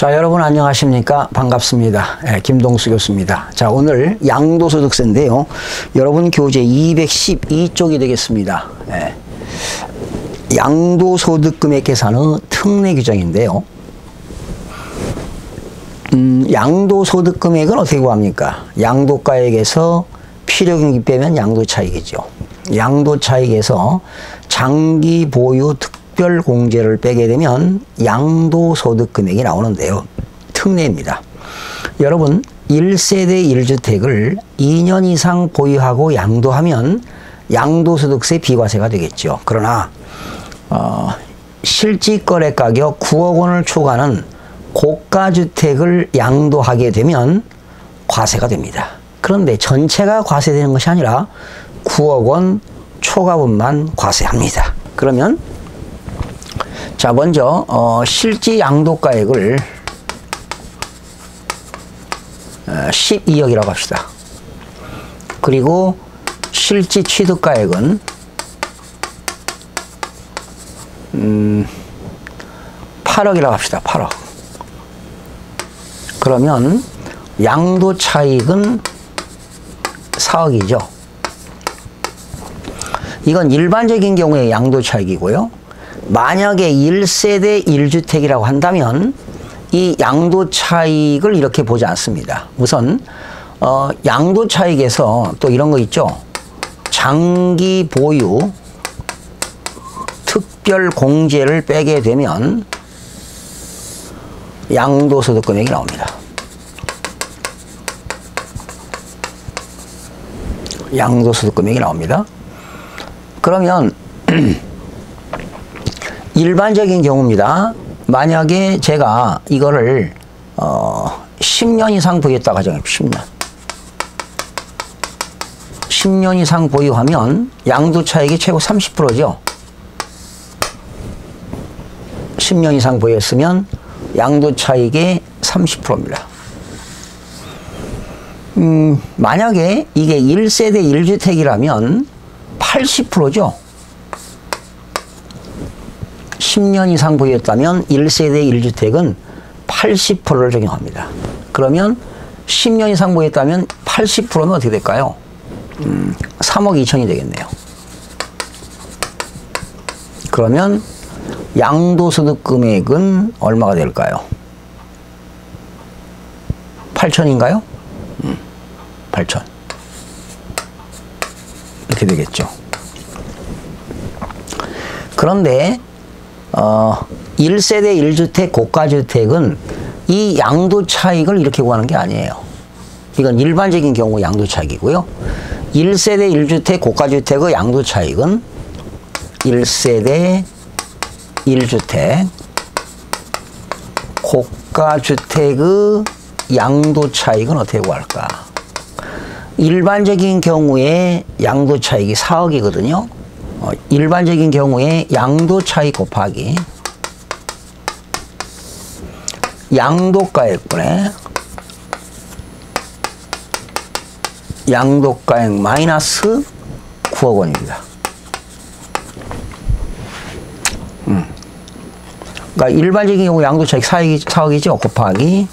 자, 여러분 안녕하십니까? 반갑습니다. 예, 김동수 교수입니다. 자, 오늘 양도소득세인데요. 여러분 교재 212쪽이 되겠습니다. 예. 양도소득금액 계산의 특례 규정인데요. 음, 양도소득금액은 어떻게 구합니까? 양도가액에서 필요경비 빼면 양도차익이죠. 양도차익에서 장기 보유 특 별 공제를 빼게 되면 양도소득 금액이 나오는데요. 특례입니다. 여러분 1세대 1주택을 2년 이상 보유하고 양도하면 양도소득세 비과세가 되겠죠. 그러나 어, 실질거래 가격 9억 원을 초과하는 고가주택을 양도하게 되면 과세가 됩니다. 그런데 전체가 과세되는 것이 아니라 9억 원 초과분만 과세합니다. 그러면 자 먼저 어, 실지 양도가액을 12억이라고 어, 합시다. 그리고 실지 취득가액은 음, 8억이라고 합시다. 8억. 그러면 양도 차익은 4억이죠. 이건 일반적인 경우에 양도 차익이고요. 만약에 1세대 1주택이라고 한다면 이 양도 차익을 이렇게 보지 않습니다. 우선 어, 양도 차익에서 또 이런 거 있죠. 장기 보유 특별 공제를 빼게 되면 양도소득 금액이 나옵니다. 양도소득 금액이 나옵니다. 그러면 일반적인 경우입니다. 만약에 제가 이거를 어 10년 이상 보유했다 가정합시다. 10년. 10년 이상 보유하면 양도 차익이 최고 30%죠. 10년 이상 보유했으면 양도 차익의 30%입니다. 음, 만약에 이게 1세대 1주택이라면 80%죠. 10년 이상 보유했다면 1세대 1주택은 80%를 적용합니다. 그러면 10년 이상 보유했다면 80%는 어떻게 될까요? 음, 3억 2천이 되겠네요. 그러면 양도소득 금액은 얼마가 될까요? 8천인가요? 음, 8천. 이렇게 되겠죠. 그런데 어, 1세대 1주택 고가주택은 이 양도 차익을 이렇게 구하는 게 아니에요. 이건 일반적인 경우 양도 차익이고요. 1세대 1주택 고가주택의 양도 차익은 1세대 1주택 고가주택의 양도 차익은 어떻게 구할까? 일반적인 경우에 양도 차익이 4억이거든요. 어, 일반적인 경우에 양도 차익 곱하기 양도가액분의 양도가액 마이너스 9억 원입니다. 음. 그러니까 일반적인 경우 양도차익 4억이, 4억이죠. 곱하기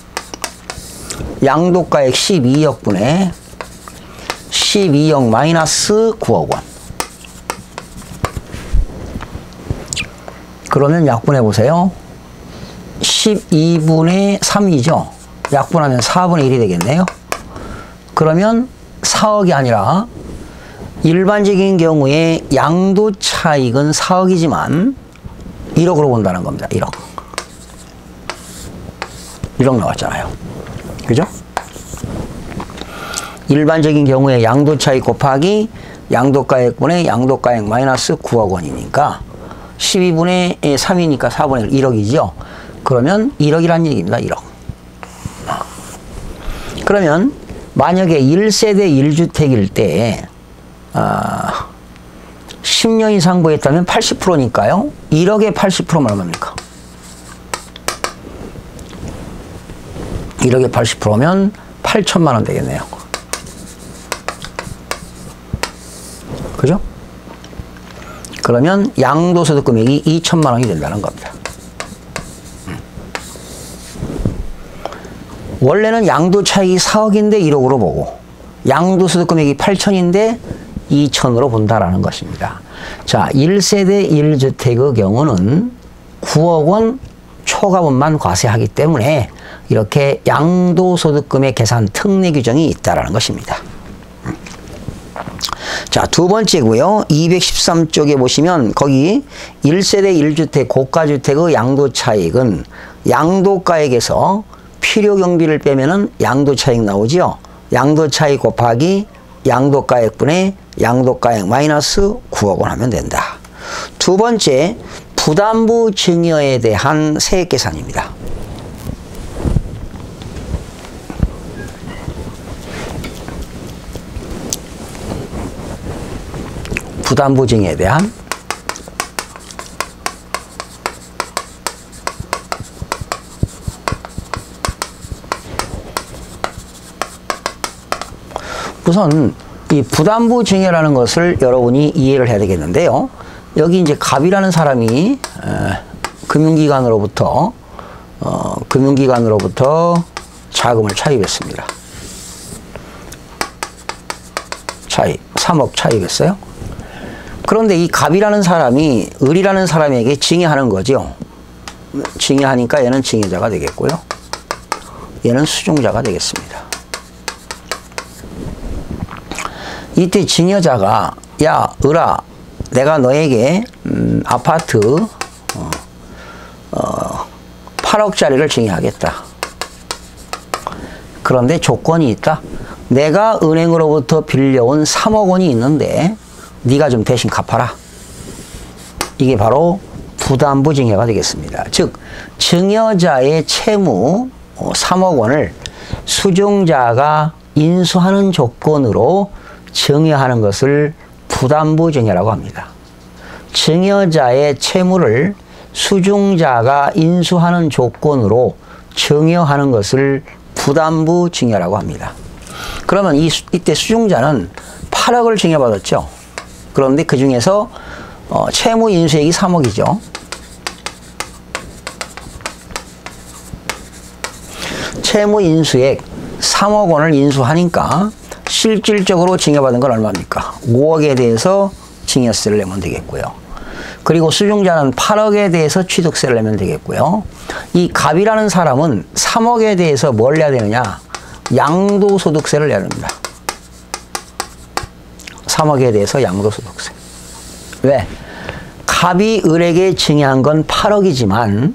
양도가액 12억분의 12억 마이너스 9억 원. 그러면 약분해 보세요. 12분의 3이죠. 약분하면 4분의 1이 되겠네요. 그러면 4억이 아니라 일반적인 경우에 양도 차익은 4억이지만 1억으로 본다는 겁니다. 1억. 1억 나왔잖아요. 그죠? 일반적인 경우에 양도 차익 곱하기 양도가액분의 양도가액 마이너스 9억 원이니까 12분의 3이니까 4분의 1, 1억이죠. 그러면 1억이란 얘기입니다. 1억. 그러면 만약에 1세대 1주택일 때 아, 10년 이상 보였다면 80%니까요. 1억에 80%면 얼마입니까? 1억에 80%면 8천만 원 되겠네요. 그죠? 그러면 양도소득 금액이 2천만 원이 된다는 겁니다. 원래는 양도 차익이 4억인데 1억으로 보고 양도소득 금액이 8천인데 2천으로 본다라는 것입니다. 자, 1세대 1주택의 경우는 9억 원 초과분만 과세하기 때문에 이렇게 양도소득금의 계산 특례 규정이 있다라는 것입니다. 자, 두 번째고요. 213쪽에 보시면 거기 1세대 1주택 고가주택의 양도 차익은 양도가액에서 필요 경비를 빼면은 양도 차익 나오지요. 양도 차익 곱하기 양도가액분의 양도가액 마이너스 9억 원 하면 된다. 두 번째, 부담부 증여에 대한 세액 계산입니다. 부담부 증여에 대한 우선 이 부담부 증여라는 것을 여러분이 이해를 해야 되겠는데요. 여기 이제 갑이라는 사람이 에, 금융기관으로부터 어, 금융기관으로부터 자금을 차입했습니다. 차입, 3억 차입했어요. 그런데 이 갑이라는 사람이 을이라는 사람에게 증여하는 거죠. 증여하니까 얘는 증여자가 되겠고요. 얘는 수종자가 되겠습니다. 이때 증여자가 야 을아 내가 너에게 음, 아파트 어, 어, 8억짜리를 증여하겠다. 그런데 조건이 있다. 내가 은행으로부터 빌려온 3억 원이 있는데 네가 좀 대신 갚아라. 이게 바로 부담부 증여가 되겠습니다. 즉 증여자의 채무 3억 어, 원을 수증자가 인수하는 조건으로 증여하는 것을 부담부 증여라고 합니다. 증여자의 채무를 수중자가 인수하는 조건으로 증여하는 것을 부담부 증여라고 합니다. 그러면 이, 이때 수중자는 8억을 증여받았죠. 그런데 그 중에서 어, 채무 인수액이 3억이죠. 채무 인수액 3억 원을 인수하니까 실질적으로 징여받은 건 얼마입니까? 5억에 대해서 징여세를 내면 되겠고요. 그리고 수중자는 8억에 대해서 취득세를 내면 되겠고요. 이 갑이라는 사람은 3억에 대해서 뭘 내야 되느냐? 양도소득세를 내야 됩니다. 3억에 대해서 양도소득세. 왜? 갑이 을에게 증여한 건 8억이지만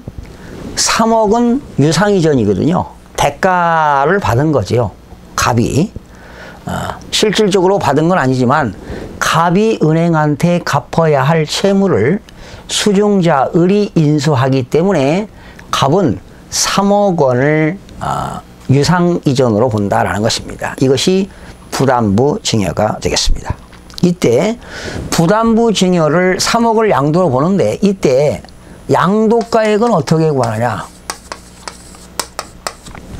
3억은 유상이전이거든요. 대가를 받은 거지요. 갑이. 어, 실질적으로 받은 건 아니지만 갑이 은행한테 갚아야 할 채무를 수중자 을이 인수하기 때문에 갑은 3억 원을 어, 유상 이전으로 본다라는 것입니다. 이것이 부담부 증여가 되겠습니다. 이때 부담부 증여를 3억을 양도로 보는데 이때 양도가액은 어떻게 구하느냐?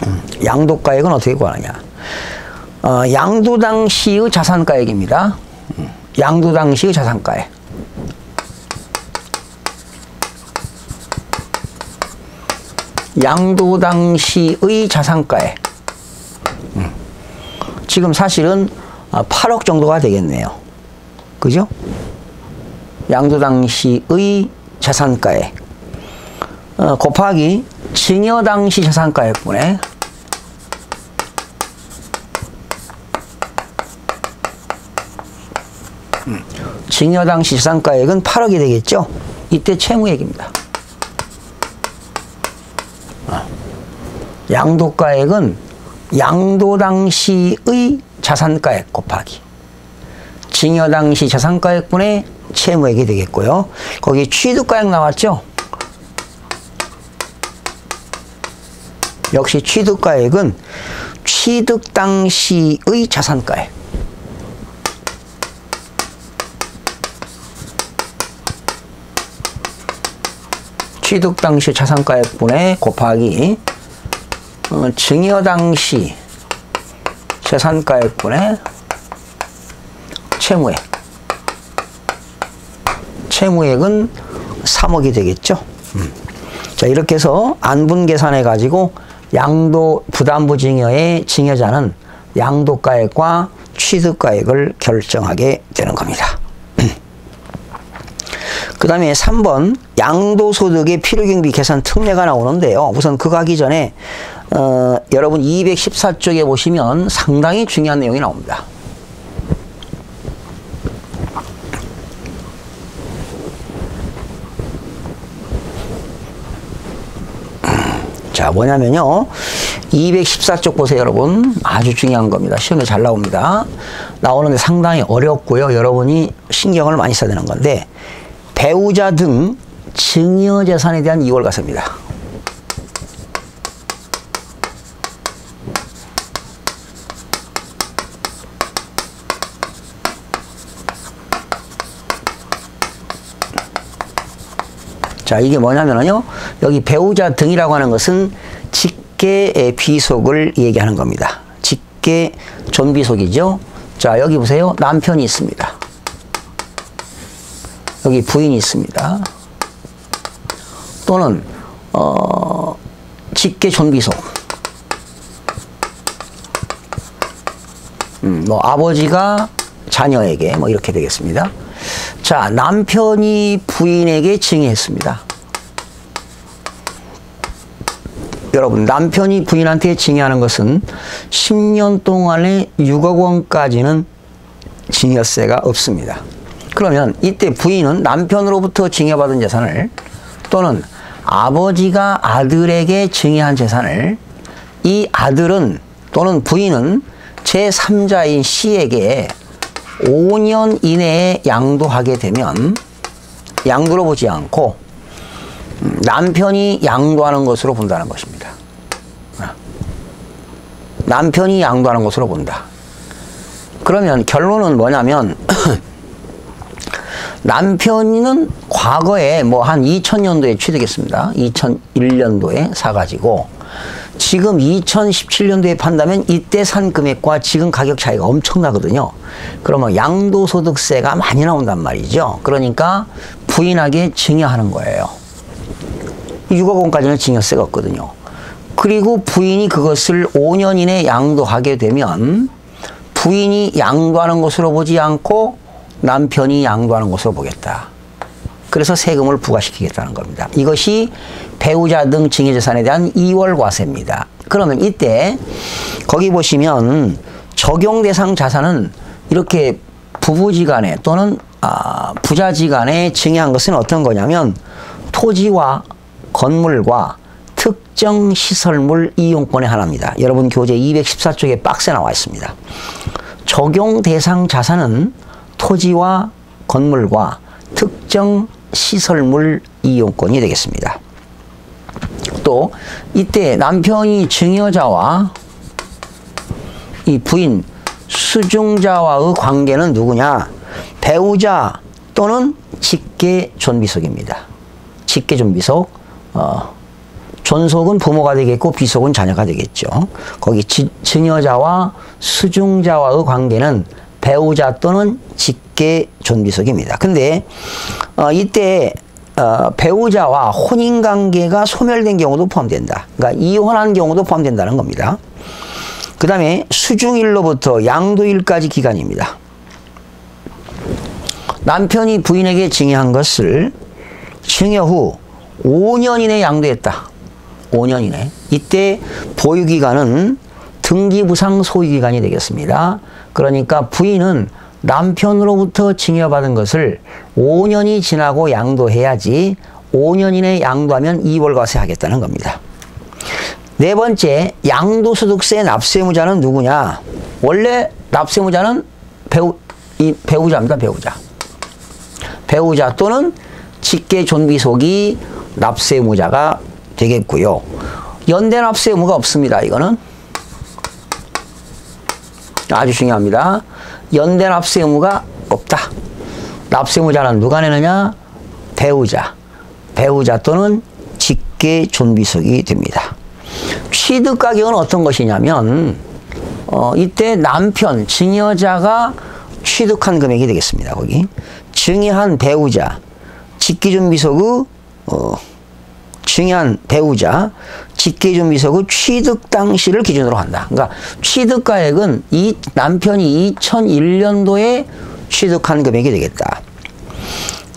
음, 양도가액은 어떻게 구하느냐? 어, 양도 당시의 자산가액입니다. 양도 당시의 자산가액. 양도 당시의 자산가액. 음. 지금 사실은 8억 어, 정도가 되겠네요. 그죠? 양도 당시의 자산가액. 어, 곱하기 증여 당시 자산가액분의 증여 당시 시상가액은 8억이 되겠죠. 이때 채무액입니다. 아, 양도가액은 양도 당시의 자산가액 곱하기 증여 당시 자산가액분의 채무액이 되겠고요. 거기 취득가액 나왔죠? 역시 취득가액은 취득 당시의 자산가액 취득 당시 자산가액분의 곱하기 어, 증여 당시 재산가액분의 채무액 채무액은 3억이 되겠죠. 음. 자 이렇게 해서 안분 계산해 가지고 양도 부담부 증여의 증여자는 양도가액과 취득가액을 결정하게 되는 겁니다. 그 다음에 3번 양도소득의 필요경비 계산 특례가 나오는데요. 우선 그거 하기 전에 어, 여러분 214쪽에 보시면 상당히 중요한 내용이 나옵니다. 자 뭐냐면요. 214쪽 보세요 여러분. 아주 중요한 겁니다. 시험에 잘 나옵니다. 나오는데 상당히 어렵고요. 여러분이 신경을 많이 써야 되는 건데 배우자 등 증여 재산에 대한 이월 과세입니다 자, 이게 뭐냐면요. 여기 배우자 등이라고 하는 것은 직계 비속을 얘기하는 겁니다. 직계 존비속이죠. 자, 여기 보세요. 남편이 있습니다. 여기 부인이 있습니다. 또는 어, 직계 존비속. 음, 뭐 아버지가 자녀에게 뭐 이렇게 되겠습니다. 자, 남편이 부인에게 증여했습니다. 여러분, 남편이 부인한테 증여하는 것은 10년 동안에 6억 원까지는 증여세가 없습니다. 그러면 이때 부인은 남편으로부터 증여받은 재산을 또는 아버지가 아들에게 증여한 재산을 이 아들은 또는 부인은 제3자인 C에게 5년 이내에 양도하게 되면 양도로 보지 않고 음, 남편이 양도하는 것으로 본다는 것입니다. 아. 남편이 양도하는 것으로 본다. 그러면 결론은 뭐냐면 남편은 과거에 뭐 한 2000년도에 취득했습니다. 2001년도에 사가지고 지금 2017년도에 판다면 이때 산 금액과 지금 가격 차이가 엄청나거든요. 그러면 양도소득세가 많이 나온단 말이죠. 그러니까 부인하게 증여하는 거예요. 6억 원까지는 증여세가 없거든요. 그리고 부인이 그것을 5년 이내 양도하게 되면 부인이 양도하는 것으로 보지 않고 남편이 양도하는 것으로 보겠다. 그래서 세금을 부과시키겠다는 겁니다. 이것이 배우자 등 증여재산에 대한 이월과세입니다. 그러면 이때 거기 보시면 적용 대상 자산은 이렇게 부부지간에 또는 아, 부자지간에 증여한 것은 어떤 거냐면 토지와 건물과 특정 시설물 이용권의 하나입니다. 여러분 교재 214쪽에 박스에 나와 있습니다. 적용 대상 자산은 토지와 건물과 특정 시설물 이용권이 되겠습니다. 또 이때 남편이 증여자와 이 부인 수중자와의 관계는 누구냐? 배우자 또는 직계 존비속입니다. 직계 존비속 어, 존속은 부모가 되겠고 비속은 자녀가 되겠죠. 거기 지, 증여자와 수중자와의 관계는 배우자 또는 직계 존비속입니다. 근데 어, 이때 어, 배우자와 혼인 관계가 소멸된 경우도 포함된다. 그러니까 이혼한 경우도 포함된다는 겁니다. 그 다음에 수중일로부터 양도일까지 기간입니다. 남편이 부인에게 증여한 것을 증여 후 5년 이내 양도했다. 5년 이내. 이때 보유기간은 등기부상 소유기간이 되겠습니다. 그러니까 부인은 남편으로부터 증여받은 것을 5년이 지나고 양도해야지 5년 이내 양도하면 2월과세 하겠다는 겁니다. 네 번째, 양도소득세 납세무자는 누구냐? 원래 납세무자는 배우, 이 배우자입니다, 배우자. 배우자 또는 직계 존비속이 납세무자가 되겠고요. 연대 납세무가 없습니다, 이거는. 아주 중요합니다. 연대 납세 의무가 없다. 납세 의무자는 누가 내느냐? 배우자. 배우자 또는 직계 존비속이 됩니다. 취득 가격은 어떤 것이냐면 어, 이때 남편, 증여자가 취득한 금액이 되겠습니다. 거기 증여한 배우자, 직계 존비속의 어, 증여한 배우자 직계준비소득 취득 당시를 기준으로 한다. 그러니까 취득가액은 이 남편이 2001년도에 취득한 금액이 되겠다.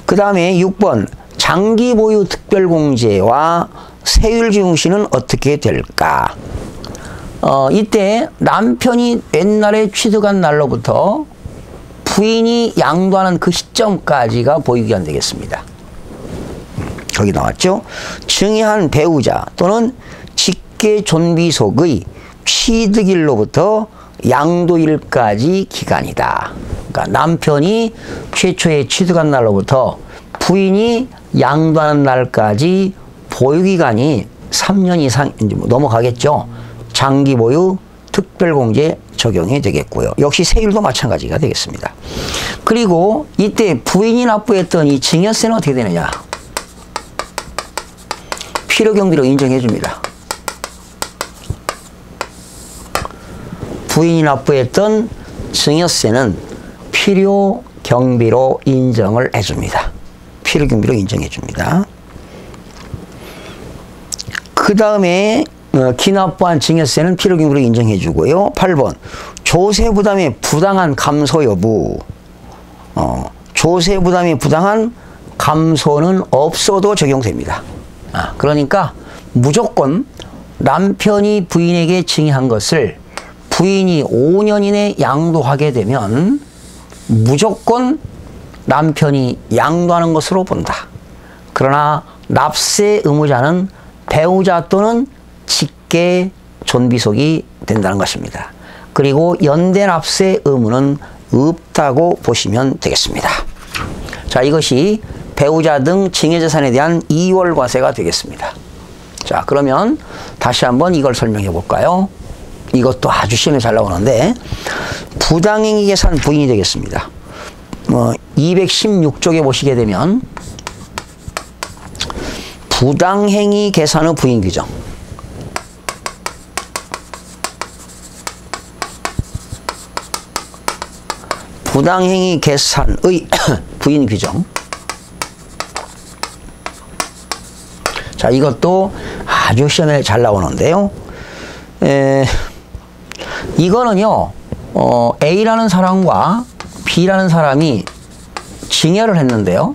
그 다음에 6번 장기 보유 특별공제와 세율지용시는 어떻게 될까? 어, 이때 남편이 옛날에 취득한 날로부터 부인이 양도하는 그 시점까지가 보유기간 되겠습니다. 거기 나왔죠. 증여한 배우자 또는 직계 존비속의 취득일로부터 양도일까지 기간이다. 그러니까 남편이 최초에 취득한 날로부터 부인이 양도하는 날까지 보유기간이 3년 이상 뭐 넘어가겠죠. 장기 보유 특별공제 적용이 되겠고요. 역시 세율도 마찬가지가 되겠습니다. 그리고 이때 부인이 납부했던 이 증여세는 어떻게 되느냐. 필요 경비로 인정해 줍니다. 부인이 납부했던 증여세는 필요 경비로 인정을 해 줍니다. 필요 경비로 인정해 줍니다. 그 다음에 어, 기납부한 증여세는 필요 경비로 인정해 주고요. 8번 조세 부담의 부당한 감소 여부 어, 조세 부담이 부당한 감소는 없어도 적용됩니다. 아, 그러니까 무조건 남편이 부인에게 증여한 것을 부인이 5년 이내 양도하게 되면 무조건 남편이 양도하는 것으로 본다. 그러나 납세 의무자는 배우자 또는 직계 존비속이 된다는 것입니다. 그리고 연대 납세 의무는 없다고 보시면 되겠습니다. 자, 이것이 배우자 등 증여재산에 대한 2월 과세가 되겠습니다. 자, 그러면 다시 한번 이걸 설명해 볼까요? 이것도 아주 시험에 잘 나오는데 부당행위 계산 부인이 되겠습니다. 뭐 216쪽에 보시게 되면 부당행위 계산 후 부인 규정 부당행위 계산의 부인 규정 자 이것도 아주 시험에 잘 나오는데요 에, 이거는요 어, A라는 사람과 B라는 사람이 증여를 했는데요.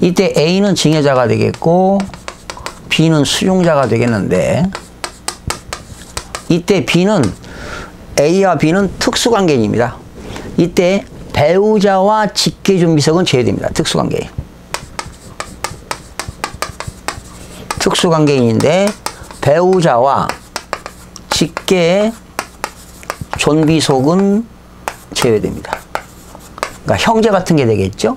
이때 A는 증여자가 되겠고 B는 수용자가 되겠는데 이때 B는 A와 B는 특수관계인입니다. 이때 배우자와 직계준비석은 제외됩니다. 특수관계인. 특수관계인인데 배우자와 직계 존비속은 제외됩니다. 그러니까 형제 같은 게 되겠죠.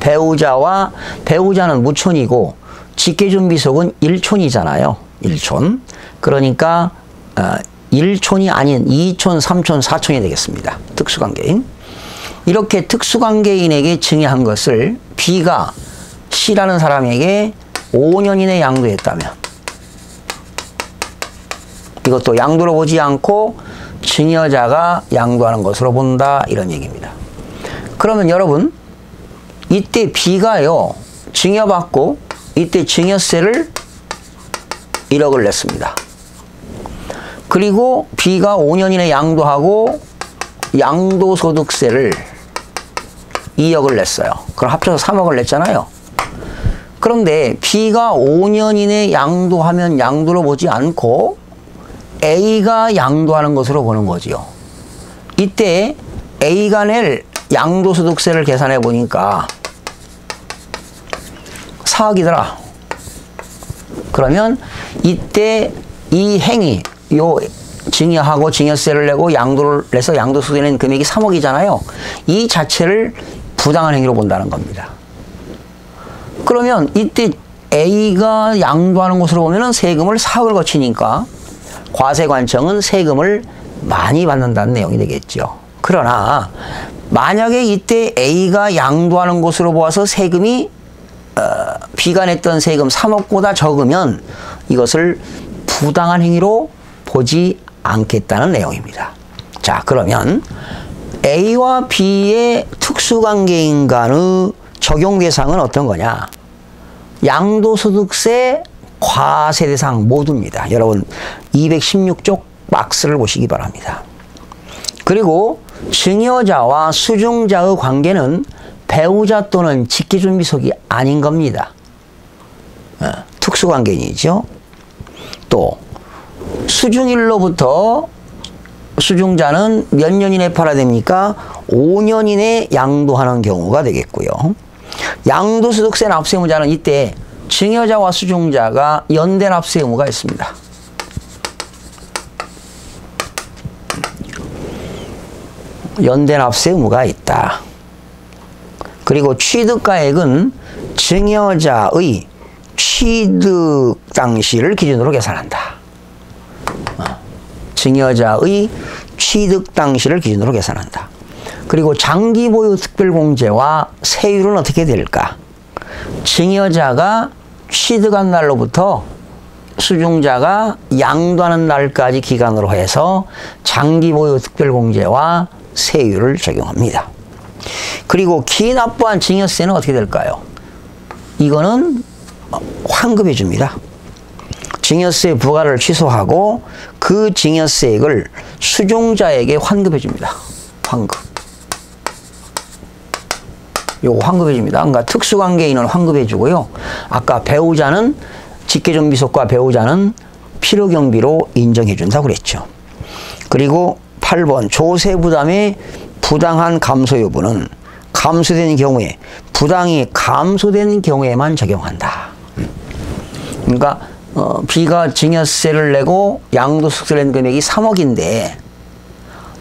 배우자와 배우자는 무촌이고 직계준비속은 일촌이잖아요. 일촌. 그러니까 어, 1촌이 아닌 2촌, 3촌, 4촌이 되겠습니다. 특수관계인. 이렇게 특수관계인에게 증여한 것을 B가 C라는 사람에게 5년 이내 양도했다면 이것도 양도로 보지 않고 증여자가 양도하는 것으로 본다 이런 얘기입니다. 그러면 여러분 이때 B가요 증여받고 이때 증여세를 1억을 냈습니다. 그리고 B가 5년 이내 양도하고 양도소득세를 2억을 냈어요. 그럼 합쳐서 3억을 냈잖아요. 그런데 B가 5년 이내 양도하면 양도로 보지 않고 A가 양도하는 것으로 보는 거지요. 이때 A가 낼 양도소득세를 계산해 보니까 4억이더라. 그러면 이때 이 행위, 요 증여하고 증여세를 내고 양도를 내서 양도소득 낸 금액이 3억이잖아요. 이 자체를 부당한 행위로 본다는 겁니다. 그러면 이때 A가 양도하는 것으로 보면은 세금을 4억을 거치니까 과세관청은 세금을 많이 받는다는 내용이 되겠죠. 그러나 만약에 이때 A가 양도하는 것으로 보아서 세금이 어, B가 냈던 세금 3억보다 적으면 이것을 부당한 행위로 보지 않겠다는 내용입니다. 자 그러면 A와 B의 특수관계인 간의 적용 대상은 어떤 거냐? 양도소득세 과세 대상 모두입니다. 여러분 216쪽 박스를 보시기 바랍니다. 그리고 증여자와 수중자의 관계는 배우자 또는 직계준비속이 아닌 겁니다. 어, 특수관계이죠. 또 수중일로부터 수중자는 몇 년 이내 팔아야 됩니까? 5년 이내 양도하는 경우가 되겠고요. 양도소득세 납세 의무자는 이때 증여자와 수중자가 연대 납세 의무가 있습니다. 연대 납세 의무가 있다. 그리고 취득가액은 증여자의 취득 당시를 기준으로 계산한다. 어, 증여자의 취득 당시를 기준으로 계산한다. 그리고 장기 보유 특별공제와 세율은 어떻게 될까? 증여자가 취득한 날로부터 수중자가 양도하는 날까지 기간으로 해서 장기 보유 특별공제와 세율을 적용합니다. 그리고 기납부한 증여세는 어떻게 될까요? 이거는 환급해 줍니다. 증여세 부과를 취소하고 그 증여세액을 수종자에게 환급해 줍니다. 환급. 요거 환급해 줍니다. 그러니까 특수관계인은 환급해 주고요. 아까 배우자는 직계존비속과 배우자는 필요경비로 인정해 준다고 그랬죠. 그리고 8번 조세 부담의 부당한 감소 여부는 감소된 경우에 부당이 감소된 경우에만 적용한다. 그러니까 어, B가 증여세를 내고 양도소득세를 낸 금액이 3억인데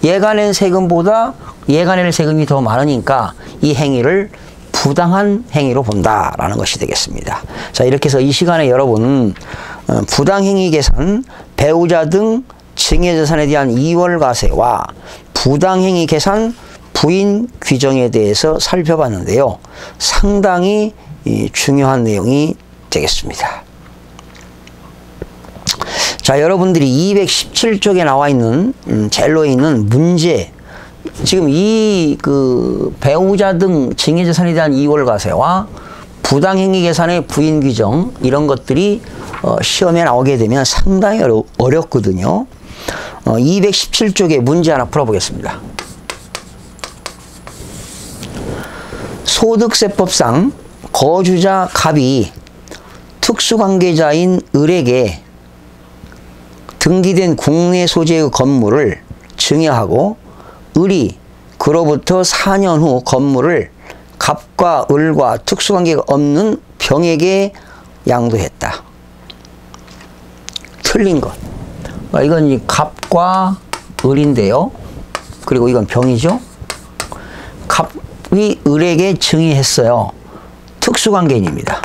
얘가 낸 세금보다 낼 세금이 더 많으니까 이 행위를 부당한 행위로 본다라는 것이 되겠습니다. 자 이렇게 해서 이 시간에 여러분 어, 부당행위 계산, 배우자 등 증여재산에 대한 이월과세와 부당행위 계산, 부인 규정에 대해서 살펴봤는데요. 상당히 중요한 내용이 되겠습니다. 자, 여러분들이 217쪽에 나와 있는 음, 젤로에 있는 문제 지금 이 그 배우자 등 증여재산에 대한 이월과세와 부당행위 계산의 부인 규정 이런 것들이 어, 시험에 나오게 되면 상당히 어려, 어렵거든요. 어, 217쪽에 문제 하나 풀어보겠습니다. 소득세법상 거주자 갑이 특수관계자인 을에게 등기된 국내 소재의 건물을 증여하고 을이 그로부터 4년 후 건물을 갑과 을과 특수관계가 없는 병에게 양도했다. 틀린 것. 그러니까 이건 이 갑과 을인데요. 그리고 이건 병이죠. 갑이 을에게 증의했어요. 특수관계인입니다.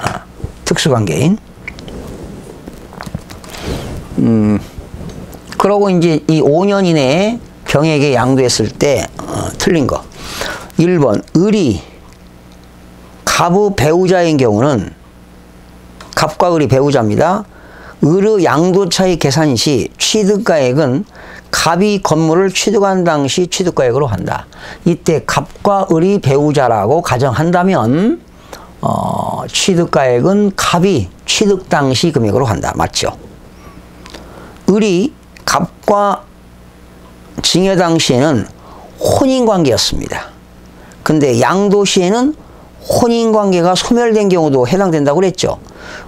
아, 특수관계인. 음, 그러고 이제 이 5년 이내에 병에게 양도했을 때 어, 틀린 거. 1번 을이 갑의 배우자인 경우는 갑과 을이 배우자입니다. 을의 양도차익 계산 시 취득가액은 갑이 건물을 취득한 당시 취득가액으로 한다. 이때 갑과 을이 배우자라고 가정한다면 어, 취득가액은 갑이 취득 당시 금액으로 한다. 맞죠? 을이 갑과 징여 당시에는 혼인관계였습니다. 근데 양도 시에는 혼인관계가 소멸된 경우도 해당된다고 그랬죠.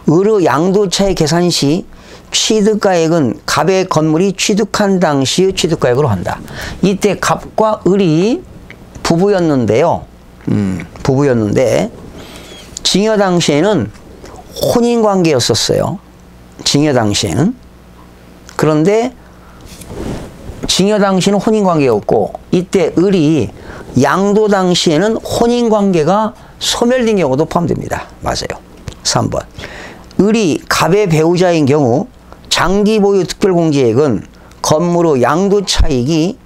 을의 양도차의 계산 시 취득가액은 갑의 건물이 취득한 당시의 취득가액으로 한다. 이때 갑과 을이 부부였는데요. 음, 부부였는데 징여 당시에는 혼인 관계였었어요. 징여 당시에는. 그런데 징여 당시는 혼인관계였고 이때 을이 양도 당시에는 혼인관계가 소멸된 경우도 포함됩니다. 맞아요. 3번 을이 갑의 배우자인 경우 장기 보유 특별공제액은 건물의 양도 차익이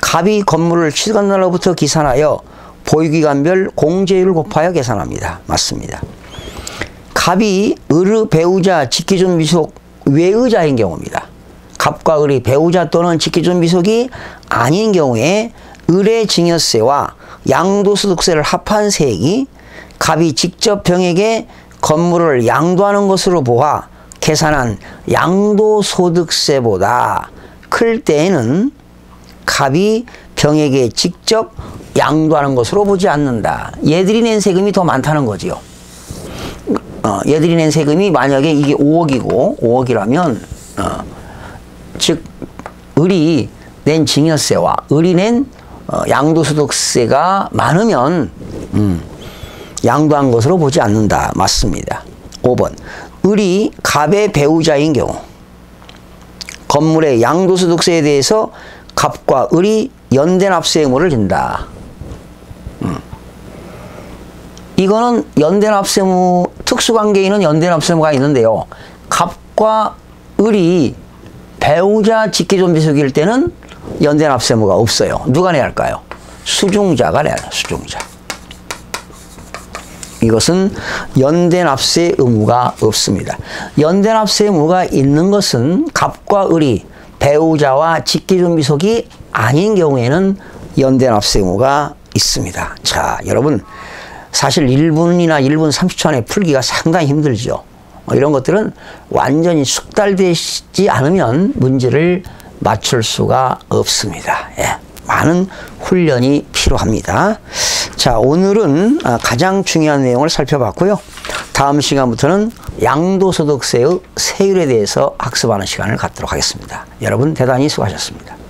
갑이 건물을 취득한 날로부터 기산하여 보유기간별 공제율을 곱하여 계산합니다. 맞습니다. 갑이 을의 배우자 직기준 미속 외의자인 경우입니다. 갑과 을이 배우자 또는 직기준 미속이 아닌 경우에 을의 증여세와 양도소득세를 합한 세액이 갑이 직접 병에게 건물을 양도하는 것으로 보아 계산한 양도소득세보다 클 때에는 갑이 병에게 직접 양도하는 것으로 보지 않는다. 얘들이 낸 세금이 더 많다는 거지요. 어, 얘들이 낸 세금이 만약에 이게 5억이고 5억이라면 어, 즉 을이 낸 증여세와 을이 낸 어, 양도소득세가 많으면 음, 양도한 것으로 보지 않는다. 맞습니다. 5번 을이 갑의 배우자인 경우 건물의 양도소득세에 대해서 갑과 을이 연대납세 의무를 진다. 음. 이거는 연대납세무 특수관계인은 연대납세무가 있는데요. 갑과 을이 배우자 직계존비속일 때는 연대 납세무가 없어요. 누가 내야 할까요? 수중자가 내야. 수중자. 이것은 연대납세 의무가 없습니다. 연대납세 의무가 있는 것은 갑과 을이 배우자와 직계존비속이 아닌 경우에는 연대납세 의무가 있습니다. 자, 여러분 사실 1분이나 1분 30초 안에 풀기가 상당히 힘들죠. 뭐 이런 것들은 완전히 숙달되지 않으면 문제를 맞출 수가 없습니다. 예. 많은 훈련이 필요합니다. 자, 오늘은 아, 가장 중요한 내용을 살펴봤고요. 다음 시간부터는 양도소득세의 세율에 대해서 학습하는 시간을 갖도록 하겠습니다. 여러분 대단히 수고하셨습니다.